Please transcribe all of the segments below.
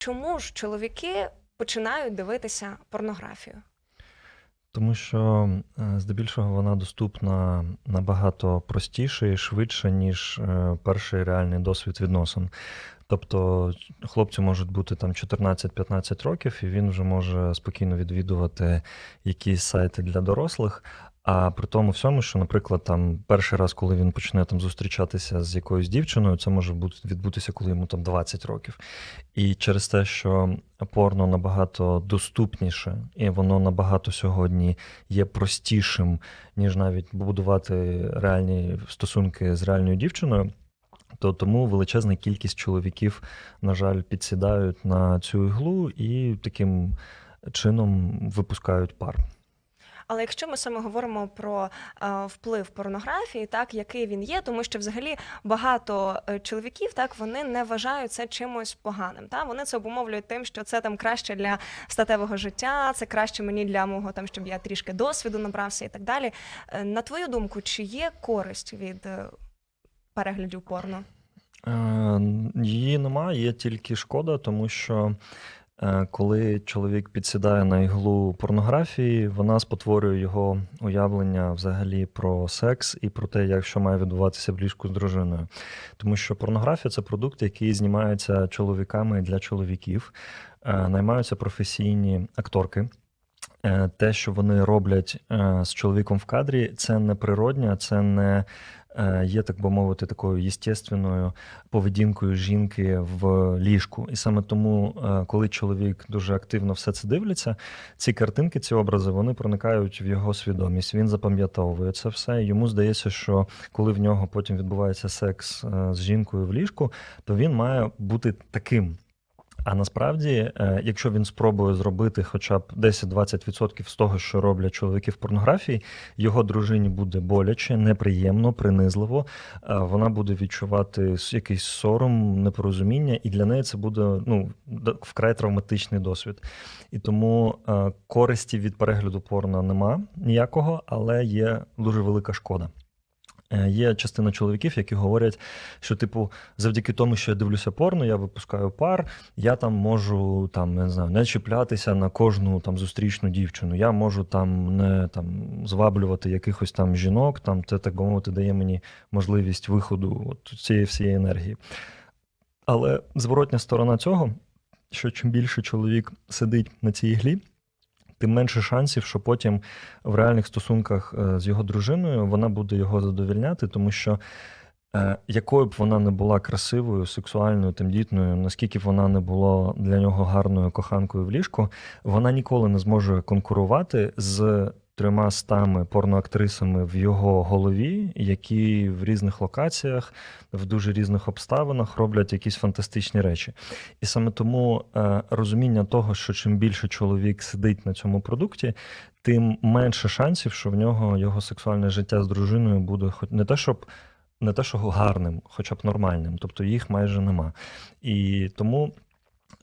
Чому ж чоловіки починають дивитися порнографію? Тому що е, здебільшого вона доступна набагато простіше і швидше, ніж е, перший реальний досвід відносин. Тобто хлопцю можуть бути там 14-15 років, і він вже може спокійно відвідувати якісь сайти для дорослих. А при тому всьому, що, наприклад, там перший раз, коли він почне там зустрічатися з якоюсь дівчиною, це може бути відбутися, коли йому там 20 років. І через те, що порно набагато доступніше, і воно набагато сьогодні є простішим, ніж навіть будувати реальні стосунки з реальною дівчиною. То тому величезна кількість чоловіків, на жаль, підсідають на цю іглу і таким чином випускають пар. Але якщо ми саме говоримо про е, вплив порнографії, так який він є, тому що взагалі багато е, чоловіків так вони не вважають це чимось поганим. Та вони це обумовлюють тим, що це там краще для статевого життя, це краще мені для мого там, щоб я трішки досвіду набрався і так далі. Е, На твою думку, чи є користь від переглядів порно? Її немає, є тільки шкода, тому що коли чоловік підсідає на іглу порнографії, вона спотворює його уявлення взагалі про секс і про те, як що має відбуватися в ліжку з дружиною. Тому що порнографія це продукт, який знімається чоловіками для чоловіків, Е, наймаються професійні акторки. Е, Те, що вони роблять е, з чоловіком в кадрі, це не природня, це не е, є, так би мовити, такою єстественною поведінкою жінки в ліжку. І саме тому, коли чоловік дуже активно все це дивляться, ці картинки, ці образи, вони проникають в його свідомість. Він запам'ятовує це все. Йому здається, що коли в нього потім відбувається секс з жінкою в ліжку, то він має бути таким. А насправді, е, якщо він спробує зробити хоча б 10-20% з того, що роблять чоловіки в порнографії, його дружині буде боляче, неприємно, принизливо. Е, Вона буде відчувати якийсь сором, непорозуміння, і для неї це буде ну, вкрай травматичний досвід. І тому е, користі від перегляду порно нема ніякого, але є дуже велика шкода. Е, Є частина чоловіків, які говорять, що, типу, завдяки тому, що я дивлюся порно, я випускаю пар, я там можу там, не знаю, не чіплятися на кожну там зустрічну дівчину. Я можу там не там зваблювати якихось там жінок. Там це так би мовити дає мені можливість виходу от цієї всієї енергії. Але зворотня сторона цього, що чим більше чоловік сидить на цій іглі, тим менше шансів, що потім в реальних стосунках е, з його дружиною вона буде його задовільняти, тому що е, якою б вона не була красивою, сексуальною, тендітною, наскільки б вона не була для нього гарною коханкою в ліжку, вона ніколи не зможе конкурувати з трьома стами порноактрисами в його голові, які в різних локаціях, в дуже різних обставинах роблять якісь фантастичні речі. І саме тому е, розуміння того, що чим більше чоловік сидить на цьому продукті, тим менше шансів, що в нього його сексуальне життя з дружиною буде хоч не те, щоб не те, що гарним, хоча б нормальним, тобто їх майже нема. І тому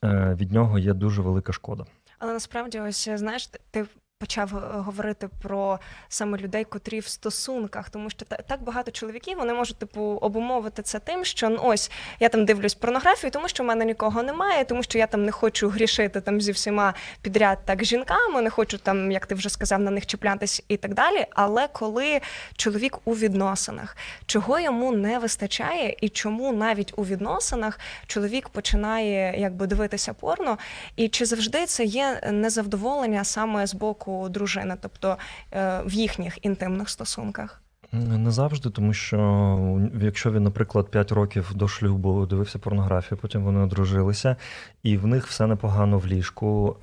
е, від нього є дуже велика шкода. Але насправді, ось знаєш, ти- ти почав е, говорити про саме людей, котрі в стосунках, тому що та- так багато чоловіків вони можуть типу обумовити це тим, що ну ось я там дивлюсь порнографію, тому що в мене нікого немає, тому що я там не хочу грішити там зі всіма підряд так жінками, не хочу там, як ти вже сказав, на них чіплятись і так далі. Але коли чоловік у відносинах, чого йому не вистачає, і чому навіть у відносинах чоловік починає якби дивитися порно, і чи завжди це є незадоволення саме з боку дружини, тобто е, в їхніх інтимних стосунках? Не завжди, тому що якщо він, наприклад, 5 років до шлюбу дивився порнографію, потім вони одружилися, і в них все непогано в ліжку.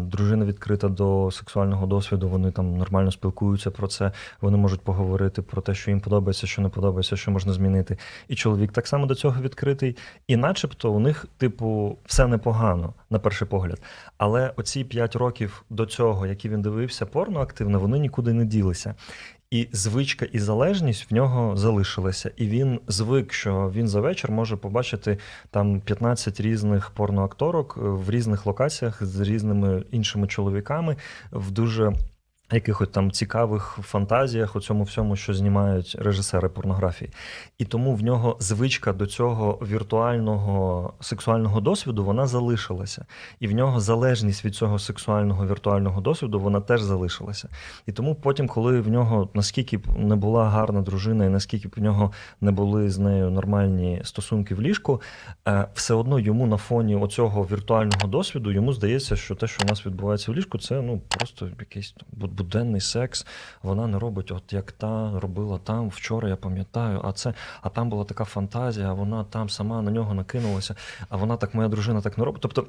Дружина відкрита до сексуального досвіду, вони там нормально спілкуються про це. Вони можуть поговорити про те, що їм подобається, що не подобається, що можна змінити. І чоловік так само до цього відкритий. І начебто у них, типу, все непогано на перший погляд. Але оці 5 років до цього, які він дивився порно активно, вони нікуди не ділися. І звичка і залежність в нього залишилася. І він звик, що він за вечір може побачити там 15 різних порноакторок в різних локаціях з різними іншими чоловіками в дуже якихось там цікавих фантазіях у цьому всьому, що знімають режисери порнографії. І тому в нього звичка до цього віртуального сексуального досвіду вона залишилася. І в нього залежність від цього сексуального віртуального досвіду вона теж залишилася. І тому потім, коли в нього наскільки б не була гарна дружина, і наскільки б в нього не були з нею нормальні стосунки в ліжку, е, все одно йому на фоні оцього віртуального досвіду йому здається, що те, що у нас відбувається в ліжку, це ну просто якийсь буденний секс. Вона не робить, от як та робила там вчора, я пам'ятаю, а це, а там була така фантазія, вона там сама на нього накинулася, а вона так, моя дружина так не робить. Тобто.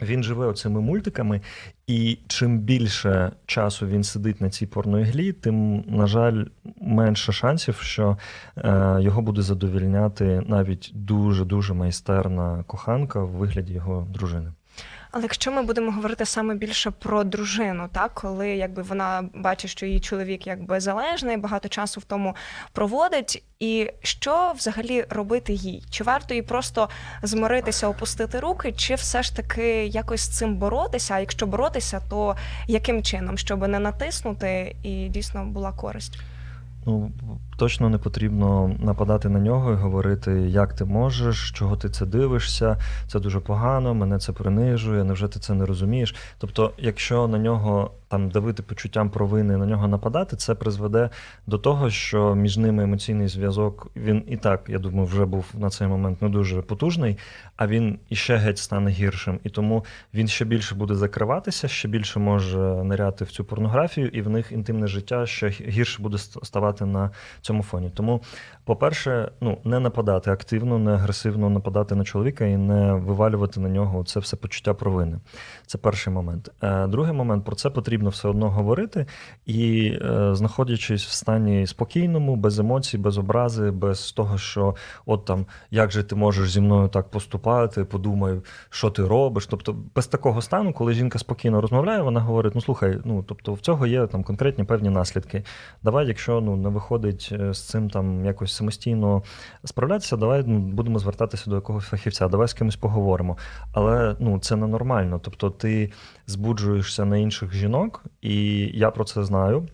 Він живе оцими мультиками, і чим більше часу він сидить на цій порноіглі, тим, на жаль, менше шансів, що е, його буде задовільняти навіть дуже дуже майстерна коханка в вигляді його дружини. Але якщо ми будемо говорити саме більше про дружину, так коли якби вона бачить, що її чоловік якби залежний, багато часу в тому проводить, і що взагалі робити їй? Чи варто їй просто змиритися, опустити руки, чи все ж таки якось з цим боротися? А якщо боротися, то яким чином, щоб не натиснути і дійсно була користь? Ну, точно не потрібно нападати на нього і говорити, як ти можеш, чого ти це дивишся, це дуже погано, мене це принижує, невже ти це не розумієш? Тобто, якщо на нього там давити почуттям провини, на нього нападати, це призведе до того, що між ними емоційний зв'язок він і так, я думаю, вже був на цей момент не дуже потужний, а він іще геть стане гіршим. І тому він ще більше буде закриватися, ще більше може ниряти в цю порнографію, і в них інтимне життя ще гірше буде ставати на цьому фоні. Тому, по-перше, ну не нападати активно, не агресивно нападати на чоловіка і не вивалювати на нього це все почуття провини. Це перший момент. Е, Другий момент про це потрібно все одно говорити, і е, знаходячись в стані спокійному, без емоцій, без образи, без того, що от там як же ти можеш зі мною так поступати, подумай, що ти робиш. Тобто, без такого стану, коли жінка спокійно розмовляє, вона говорить: ну слухай, ну тобто в цього є там конкретні певні наслідки. Давай, якщо ну не виходить е, з цим там якось самостійно справлятися, давай ну, будемо звертатися до якогось фахівця, давай з кимось поговоримо. Але ну це ненормально. Тобто, ти збуджуєшся на інших жінок, і я про це знаю.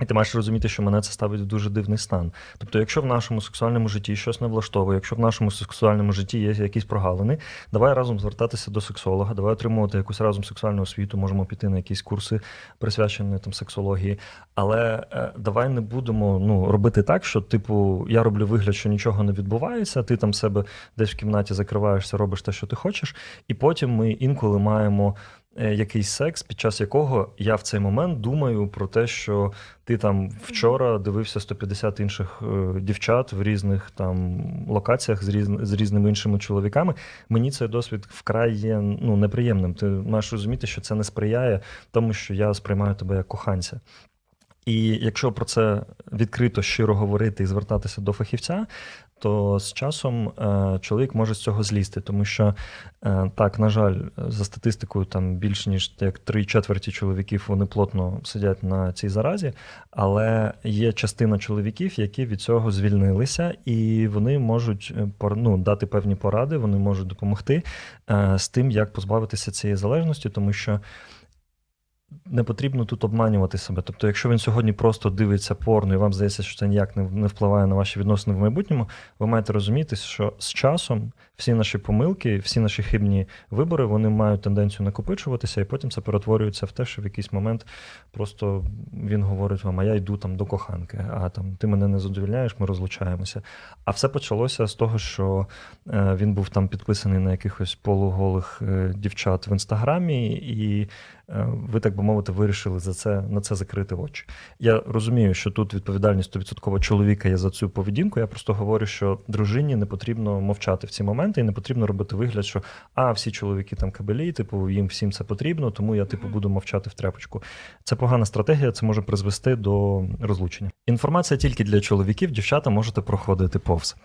І ти маєш розуміти, що мене це ставить в дуже дивний стан. Тобто, якщо в нашому сексуальному житті щось не влаштовує, якщо в нашому сексуальному житті є якісь прогалини, давай разом звертатися до сексолога, давай отримувати якусь разом сексуальну освіту, можемо піти на якісь курси, присвячені там сексології. Але е, давай не будемо ну, робити так, що, типу, я роблю вигляд, що нічого не відбувається, ти там себе десь в кімнаті закриваєшся, робиш те, що ти хочеш, і потім ми інколи маємо. Е, Якийсь секс, під час якого я в цей момент думаю про те, що ти там вчора дивився 150 інших е, дівчат в різних там локаціях з, різ, з різними іншими чоловіками. Мені цей досвід вкрай є ну, неприємним. Ти маєш розуміти, що це не сприяє тому, що я сприймаю тебе як коханця. І якщо про це відкрито щиро говорити і звертатися до фахівця, то з часом е, чоловік може з цього злізти, тому що е, так, на жаль, за статистикою, там більш ніж як три четверті чоловіків вони плотно сидять на цій заразі, але є частина чоловіків, які від цього звільнилися, і вони можуть е, ну, дати певні поради, вони можуть допомогти з тим, як позбавитися цієї залежності, тому що не потрібно тут обманювати себе. Тобто, якщо він сьогодні просто дивиться порно, і вам здається, що це ніяк не, впливає на ваші відносини в майбутньому, ви маєте розуміти, що з часом всі наші помилки, всі наші хибні вибори, вони мають тенденцію накопичуватися, і потім це перетворюється в те, що в якийсь момент просто він говорить вам, а я йду там до коханки, а там ти мене не задовільняєш, ми розлучаємося. А все почалося з того, що е, він був там підписаний на якихось полуголих е, дівчат в інстаграмі, і ви, так би мовити, вирішили за це на це закрити очі. Я розумію, що тут відповідальність 100% чоловіка є за цю поведінку. Я просто говорю, що дружині не потрібно мовчати в ці моменти, і не потрібно робити вигляд, що а всі чоловіки там кабелі, типу їм всім це потрібно, тому я типу буду мовчати в тряпочку. Це погана стратегія, це може призвести до розлучення. Інформація тільки для чоловіків, дівчата можете проходити повз.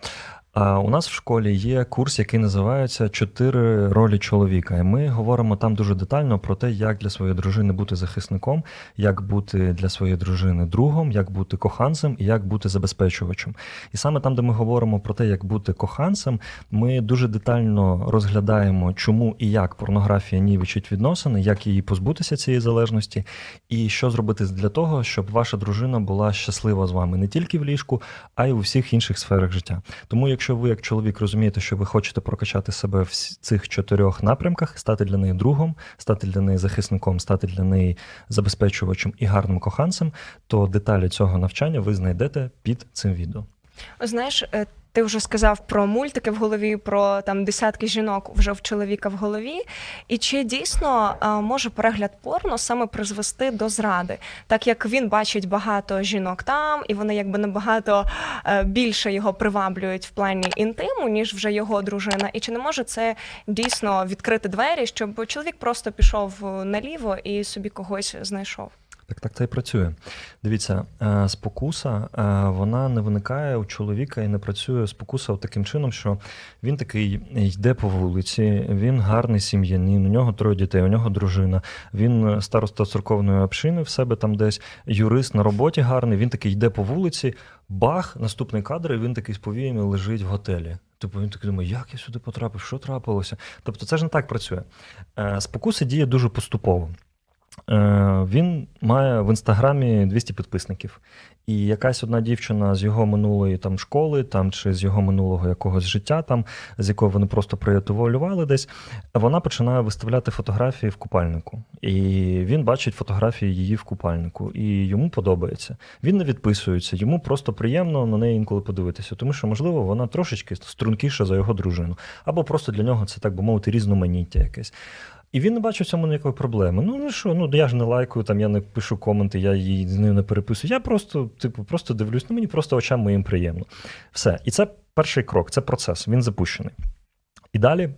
А у нас в школі є курс, який називається Чотири ролі чоловіка. І ми говоримо там дуже детально про те, як для своєї дружини бути захисником, як бути для своєї дружини другом, як бути коханцем і як бути забезпечувачем. І саме там, де ми говоримо про те, як бути коханцем, ми дуже детально розглядаємо, чому і як порнографія нівечить відносини, як її позбутися цієї залежності, і що зробити для того, щоб ваша дружина була щаслива з вами не тільки в ліжку, а й у всіх інших сферах життя. Тому, якщо ви, як чоловік, розумієте, що ви хочете прокачати себе в цих чотирьох напрямках, стати для неї другом, стати для неї захисником, стати для неї забезпечувачем і гарним коханцем, то деталі цього навчання ви знайдете під цим відео. Знаєш, е, ти вже сказав про мультики в голові, про там десятки жінок вже в чоловіка в голові. І чи дійсно е, може перегляд порно саме призвести до зради, так як він бачить багато жінок там, і вони якби набагато е, більше його приваблюють в плані інтиму, ніж вже його дружина. І чи не може це дійсно відкрити двері, щоб чоловік просто пішов е, наліво і собі когось знайшов? Так, так це і працює. Дивіться, е, спокуса е, вона не виникає у чоловіка і не працює спокуса таким чином, що він такий йде по вулиці, він гарний сім'янин, у нього троє дітей, у нього дружина, він староста церковної общини в себе там десь, юрист на роботі гарний. Він такий йде по вулиці, бах, наступний кадр, і він такий з повіями лежить в готелі. Типу він такий думає, як я сюди потрапив, що трапилося? Тобто це ж не так працює. Е, Спокуса діє дуже поступово. Е, Він має в інстаграмі 200 підписників. І якась одна дівчина з його минулої там школи, там чи з його минулого якогось життя, там з якого вони просто приятувалювали десь, вона починає виставляти фотографії в купальнику. І він бачить фотографії її в купальнику, і йому подобається. Він не відписується, йому просто приємно на неї інколи подивитися, тому що, можливо, вона трошечки стрункіша за його дружину, або просто для нього це так би мовити різноманіття якесь. І він не бачив в цьому ніякої проблеми. Ну, ну що, ну я ж не лайкую, там я не пишу коменти, я її з нею не переписую. Я просто, типу, просто дивлюсь, ну мені просто очам моїм приємно. Все. І це перший крок, це процес, він запущений. І далі.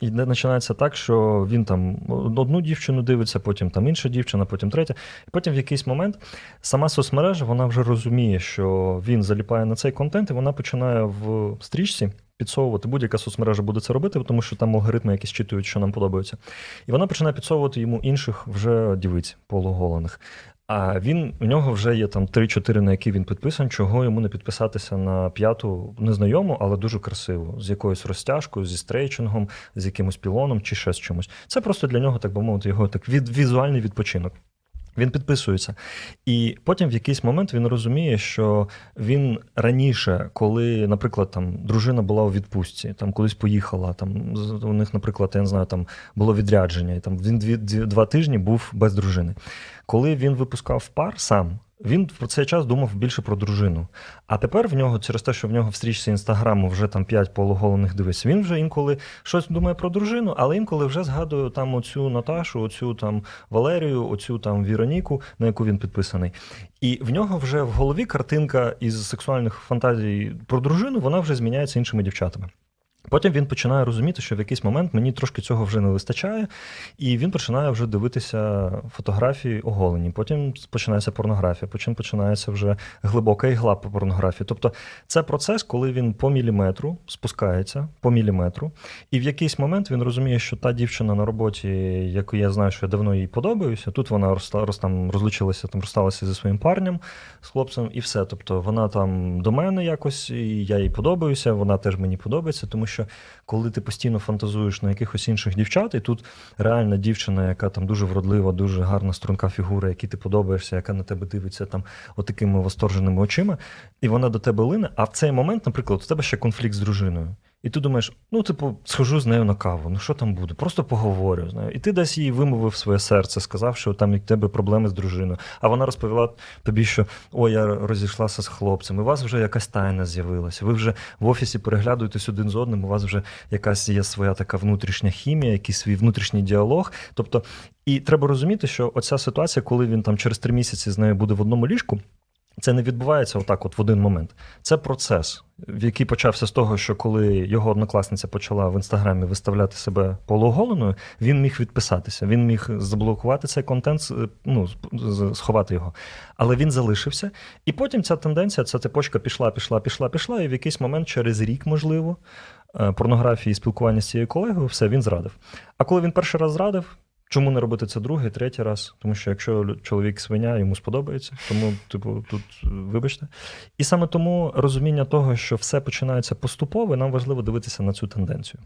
І починається так, що він там одну дівчину дивиться, потім там інша дівчина, потім третя. І потім в якийсь момент сама соцмережа вона вже розуміє, що він заліпає на цей контент, і вона починає в стрічці підсовувати. Будь-яка соцмережа буде це робити, тому що там алгоритми якісь читують, що нам подобається. І вона починає підсовувати йому інших вже дівиць полуголених. А він у нього вже є там 3-4, на які він підписаний, чого йому не підписатися на п'яту незнайому, але дуже красиву, з якоюсь розтяжкою, зі стрейчингом, з якимось пілоном чи ще з чимось. Це просто для нього, так би мовити, його так від, візуальний відпочинок. Він підписується. І потім в якийсь момент він розуміє, що він раніше, коли, наприклад, там дружина була у відпустці, там колись поїхала, там у них, наприклад, я не знаю, там було відрядження, і там він дві, дві, два тижні був без дружини. Коли він випускав пар сам, він в цей час думав більше про дружину. А тепер в нього, через те, що в нього в стрічці інстаграму вже там п'ять полуголених дивиться, він вже інколи щось думає про дружину, але інколи вже згадує там оцю Наташу, оцю там Валерію, оцю там Віроніку, на яку він підписаний. І в нього вже в голові картинка із сексуальних фантазій про дружину, вона вже зміняється іншими дівчатами. Потім він починає розуміти, що в якийсь момент мені трошки цього вже не вистачає, і він починає вже дивитися фотографії оголені. Потім починається порнографія, потім починається вже глибока ігла по порнографії. Тобто це процес, коли він по міліметру спускається по міліметру, і в якийсь момент він розуміє, що та дівчина на роботі, яку я знаю, що я давно їй подобаюся, тут вона роз, там, розлучилася, там розсталася зі своїм парнем, з хлопцем, і все. Тобто вона там до мене якось, і я їй подобаюся, вона теж мені подобається, тому що коли ти постійно фантазуєш на якихось інших дівчат, і тут реальна дівчина, яка там дуже вродлива, дуже гарна струнка фігура, якій ти подобаєшся, яка на тебе дивиться там отакими восторженими очима, і вона до тебе лине. А в цей момент, наприклад, у тебе ще конфлікт з дружиною. І ти думаєш, ну, типу, схожу з нею на каву, ну що там буде? Просто поговорю з нею. І ти десь їй вимовив своє серце, сказав, що там в тебе проблеми з дружиною. А вона розповіла тобі, що ой, я розійшлася з хлопцем, у вас вже якась тайна з'явилася. Ви вже в офісі переглядуєтесь один з одним, у вас вже якась є своя така внутрішня хімія, якийсь свій внутрішній діалог. Тобто, і треба розуміти, що оця ситуація, коли він там через три місяці з нею буде в одному ліжку. Це не відбувається отак, от в один момент. Це процес, який почався з того, що коли його однокласниця почала в інстаграмі виставляти себе полуоголеною, він міг відписатися, він міг заблокувати цей контент, ну, сховати його. Але він залишився. І потім ця тенденція, ця цепочка пішла, пішла, пішла, пішла, і в якийсь момент, через рік, можливо, е, порнографії і спілкування з цією колегою, все, він зрадив. А коли він перший раз зрадив, чому не робити це другий, третій раз? Тому що якщо чоловік свиня, йому сподобається. Тому, типу, тут вибачте. І саме тому розуміння того, що все починається поступово, нам важливо дивитися на цю тенденцію.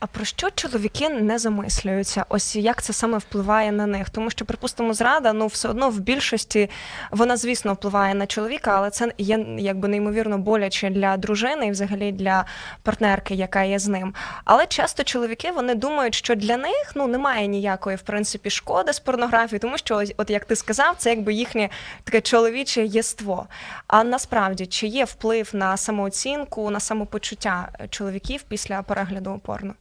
А про що чоловіки не замислюються? Ось як це саме впливає на них? Тому що, припустимо, зрада, ну все одно в більшості вона, звісно, впливає на чоловіка, але це є якби неймовірно боляче для дружини і взагалі для партнерки, яка є з ним. Але часто чоловіки вони думають, що для них ну немає ніякої в принципі шкода з порнографії, тому що, от як ти сказав, це якби їхнє таке чоловіче єство. А насправді чи є вплив на самооцінку, на самопочуття чоловіків після перегляду порно?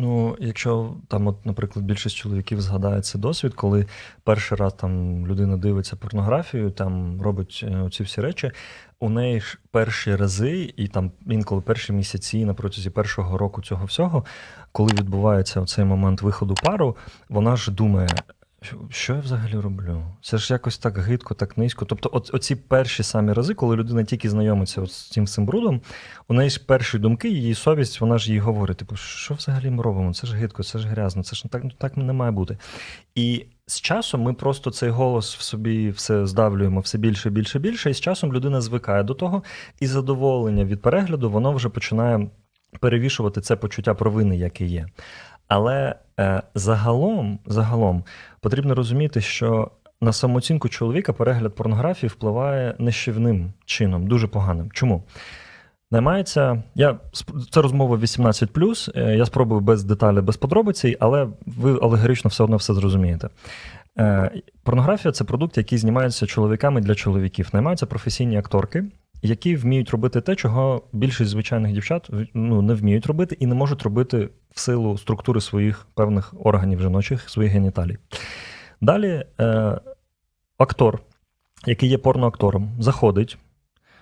Ну, якщо там, от, наприклад, більшість чоловіків згадає цей досвід, коли перший раз там людина дивиться порнографію, там робить е, ці всі речі, у неї ж перші рази, і там інколи перші місяці на протязі першого року цього всього, коли відбувається цей момент виходу пару, вона ж думає. «Що- я взагалі роблю? Це ж якось так гидко, так низько. Тобто, от, оці перші самі рази, коли людина тільки знайомиться от з цим всім брудом, у неї ж перші думки, її совість, вона ж їй говорить: типу, що взагалі ми робимо? Це ж гидко, це ж грязно, це ж так, ну, так не має бути. І з часом ми просто цей голос в собі все здавлюємо все більше, більше, більше, і з часом людина звикає до того, і задоволення від перегляду воно вже починає перевішувати це почуття провини, яке є. Але загалом, загалом потрібно розуміти, що на самооцінку чоловіка перегляд порнографії впливає нищівним чином, дуже поганим. Чому? Наймається, я це розмова 18+, е, я спробую без деталей, без подробиць, але ви алегорично все одно все зрозумієте. Е, Порнографія це продукт, який знімається чоловіками для чоловіків. Наймаються професійні акторки, які вміють робити те, чого більшість звичайних дівчат ну, не вміють робити і не можуть робити в силу структури своїх певних органів жіночих, своїх геніталій. Далі е, актор, який є порноактором, заходить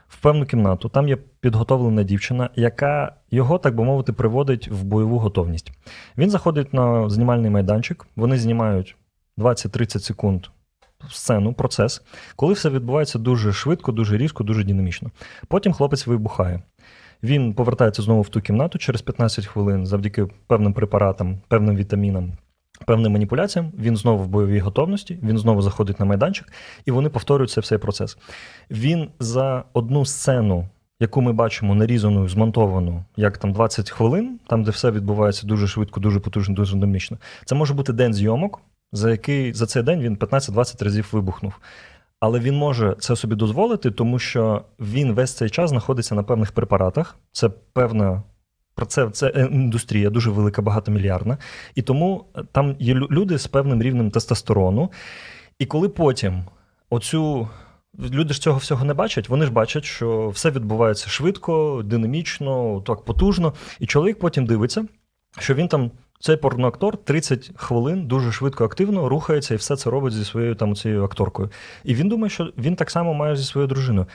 в певну кімнату. Там є підготовлена дівчина, яка його, так би мовити, приводить в бойову готовність. Він заходить на знімальний майданчик, вони знімають 20-30 секунд сцену, процес, коли все відбувається дуже швидко, дуже різко, дуже динамічно. Потім хлопець вибухає. Він повертається знову в ту кімнату через 15 хвилин завдяки певним препаратам, певним вітамінам, певним маніпуляціям. Він знову в бойовій готовності, він знову заходить на майданчик, і вони повторюють цей всей процес. Він за одну сцену, яку ми бачимо нарізану, змонтовану, як там 20 хвилин, там, де все відбувається дуже швидко, дуже потужно, дуже динамічно. Це може бути день зйомок, за який за цей день він 15-20 разів вибухнув. Але він може це собі дозволити, тому що він весь цей час знаходиться на певних препаратах. Це певна це, це індустрія дуже велика, багатомільярдна. І тому там є люди з певним рівнем тестостерону. І коли потім оцю. Люди ж цього всього не бачать, вони ж бачать, що все відбувається швидко, динамічно, так потужно. І чоловік потім дивиться, що він там, цей порноактор, 30 хвилин дуже швидко, активно рухається і все це робить зі своєю там цією акторкою. І він думає, що він так само має зі своєю дружиною.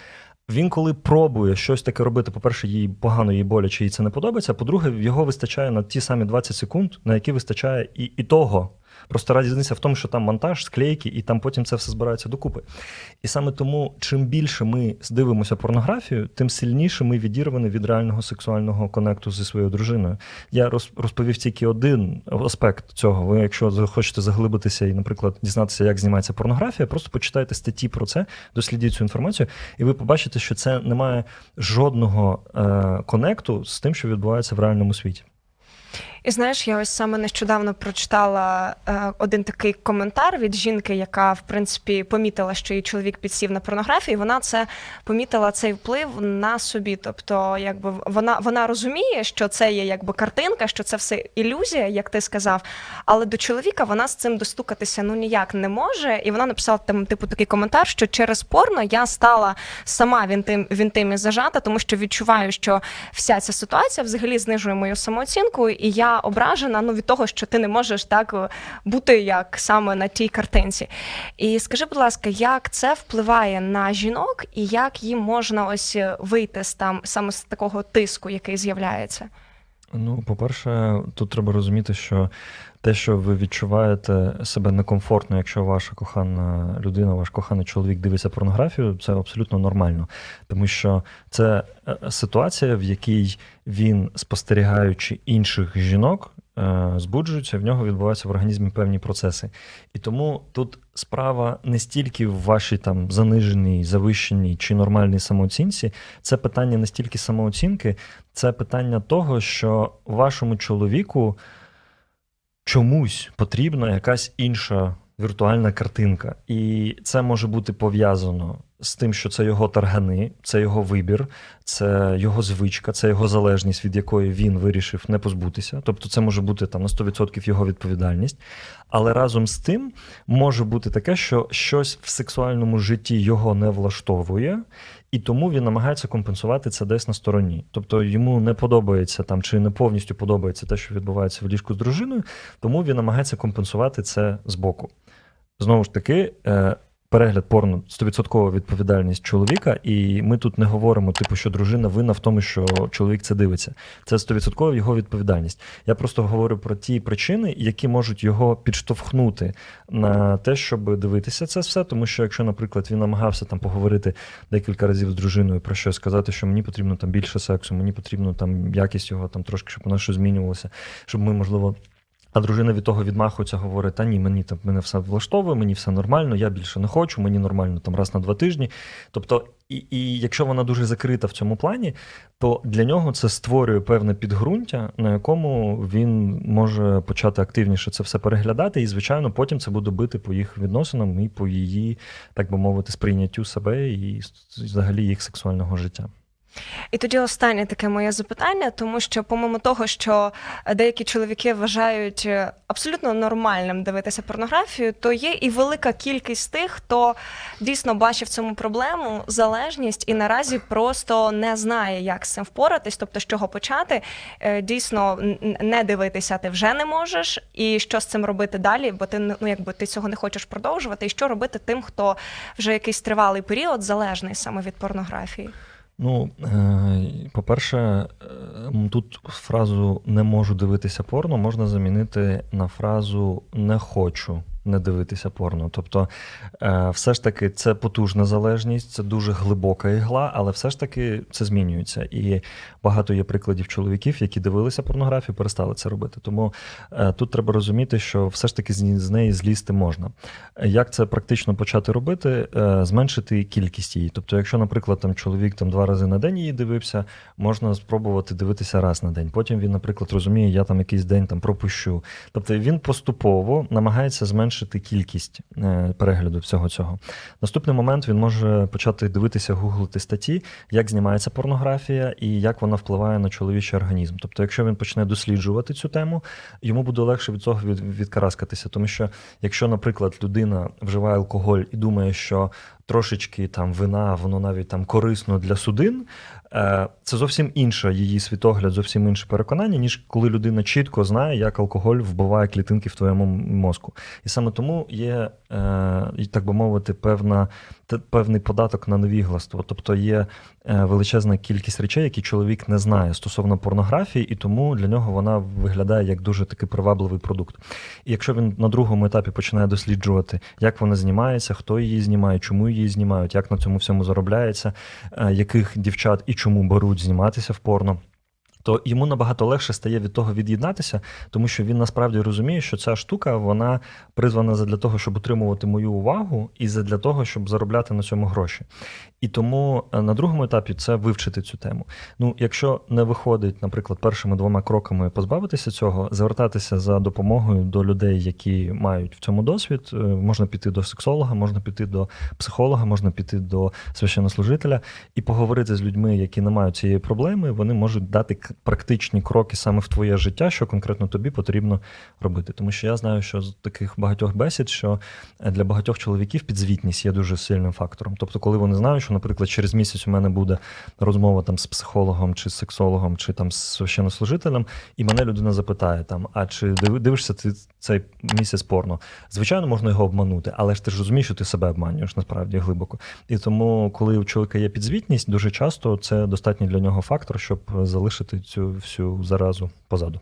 Він, коли пробує щось таке робити, по-перше, їй погано, їй боляче, їй це не подобається. По-друге, його вистачає на ті самі 20 секунд, на які вистачає і, і того. Просто різниця в тому, що там монтаж, склейки, і там потім це все збирається докупи. І саме тому, чим більше ми дивимося порнографію, тим сильніше ми відірвані від реального сексуального конекту зі своєю дружиною. Я розповів тільки один аспект цього. Ви, якщо хочете заглибитися і, наприклад, дізнатися, як знімається порнографія, просто почитайте статті про це, дослідіть цю інформацію, і ви побачите, що це не має жодного е, конекту з тим, що відбувається в реальному світі. І знаєш, я ось саме нещодавно прочитала е, один такий коментар від жінки, яка в принципі помітила, що її чоловік підсів на порнографію. і Вона це помітила цей вплив на собі. Тобто, якби вона, вона розуміє, що це є якби картинка, що це все ілюзія, як ти сказав. Але до чоловіка вона з цим достукатися ну ніяк не може. І вона написала там, типу, такий коментар, що через порно я стала сама в інтим в інтимі зажата, тому що відчуваю, що вся ця ситуація взагалі знижує мою самооцінку, і я ображена ну, від того, що ти не можеш так е, бути як саме на тій картинці. І скажи, будь ласка, як це впливає на жінок, і як їм можна ось е, вийти з там саме з такого тиску, який з'являється? Ну, по-перше, тут треба розуміти, що те, що ви відчуваєте себе некомфортно, якщо ваша кохана людина, ваш коханий чоловік дивиться порнографію, це абсолютно нормально. Тому що це е, ситуація, в якій він, спостерігаючи інших жінок, е, збуджується, в нього відбуваються в організмі певні процеси. І тому тут справа не стільки в вашій там заниженій, завищеній чи нормальній самооцінці, це питання не стільки самооцінки, це питання того, що вашому чоловіку чомусь потрібна якась інша віртуальна картинка. І це може бути пов'язано з тим, що це його таргани, це його вибір, це його звичка, це його залежність, від якої він вирішив не позбутися. Тобто, це може бути там на 100% його відповідальність. Але разом з тим може бути таке, що щось в сексуальному житті його не влаштовує, і тому він намагається компенсувати це десь на стороні. Тобто йому не подобається там чи не повністю подобається те, що відбувається в ліжку з дружиною, тому він намагається компенсувати це збоку. Знову ж таки, е, перегляд порно 100% відповідальність чоловіка, і ми тут не говоримо, типу, що дружина винна в тому, що чоловік це дивиться. Це 100% його відповідальність. Я просто говорю про ті причини, які можуть його підштовхнути на те, щоб дивитися це все. Тому що, якщо, наприклад, він намагався там поговорити декілька разів з дружиною про щось, сказати, що мені потрібно там більше сексу, мені потрібно там якість його там трошки, щоб воно щось змінювалося, щоб ми, можливо. А дружина від того відмахується, говорить: та ні, мені там мене все влаштовує, мені все нормально, я більше не хочу, мені нормально там раз на два тижні. Тобто, і, і якщо вона дуже закрита в цьому плані, то для нього це створює певне підґрунтя, на якому він може почати активніше це все переглядати, і, звичайно, потім це буде бити по їх відносинам і по її, так би мовити, сприйняттю себе і взагалі їх сексуального життя. І тоді останнє таке моє запитання, тому що, помимо того, що деякі чоловіки вважають е, абсолютно нормальним дивитися порнографію, то є і велика кількість тих, хто дійсно бачив цьому проблему, залежність і наразі просто не знає, як з цим впоратись, тобто з чого почати. Е, Дійсно, не дивитися ти вже не можеш, і що з цим робити далі, бо ти ну якби ти цього не хочеш продовжувати, і що робити тим, хто вже якийсь тривалий період залежний саме від порнографії. Ну, е, по-перше, е, м, тут фразу не можу дивитися порно можна замінити на фразу не хочу не дивитися порно. Тобто, е, все ж таки, це потужна залежність, це дуже глибока ігла, але все ж таки це змінюється. І багато є прикладів чоловіків, які дивилися порнографію, перестали це робити. Тому е, тут треба розуміти, що все ж таки з неї злізти можна. Як це практично почати робити? Е, Зменшити кількість її. Тобто, якщо, наприклад, там чоловік там два рази на день її дивився, можна спробувати дивитися раз на день. Потім він, наприклад, розуміє, я там якийсь день там пропущу. Тобто він поступово намагається зменшити кількість е, перегляду всього цього. Наступний момент він може почати дивитися, гуглити статті, як знімається порнографія і як вона впливає на чоловічий організм. Тобто, якщо він почне досліджувати цю тему, йому буде легше від цього від, відкараскатися. Тому що, якщо, наприклад, людина вживає алкоголь і думає, що трошечки там вина, воно навіть там корисно для судин, це зовсім інше її світогляд, зовсім інше переконання, ніж коли людина чітко знає, як алкоголь вбиває клітинки в твоєму мозку. І саме тому є, е, так би мовити, певна, певний податок на невігластво. Тобто є е, величезна кількість речей, які чоловік не знає стосовно порнографії, і тому для нього вона виглядає як дуже такий привабливий продукт. І якщо він на другому етапі починає досліджувати, як вона знімається, хто її знімає, чому її знімають, як на цьому всьому заробляється, е, яких дівчат і чому беруть зніматися в порно. То йому набагато легше стає від того від'єднатися, тому що він насправді розуміє, що ця штука вона призвана для того, щоб отримувати мою увагу, і для того, щоб заробляти на цьому гроші. І тому е, на другому етапі це вивчити цю тему. Ну, якщо не виходить, наприклад, першими двома кроками позбавитися цього, звертатися за допомогою до людей, які мають в цьому досвід, е, можна піти до сексолога, можна піти до психолога, можна піти до священнослужителя і поговорити з людьми, які не мають цієї проблеми. Вони можуть дати практичні кроки саме в твоє життя, що конкретно тобі потрібно робити. Тому що я знаю, що з таких багатьох бесід, що е, для багатьох чоловіків підзвітність є дуже сильним фактором. Тобто, коли вони знають, що наприклад, через місяць у мене буде розмова там з психологом, чи з сексологом, чи там з священнослужителем, і мене людина запитає там: а чи диви- дивишся ти цей місяць порно? Звичайно, можна його обманути, але ж ти ж розумієш, що ти себе обманюєш насправді глибоко. І тому, коли у чоловіка є підзвітність, дуже часто це достатній для нього фактор, щоб залишити цю всю заразу позаду.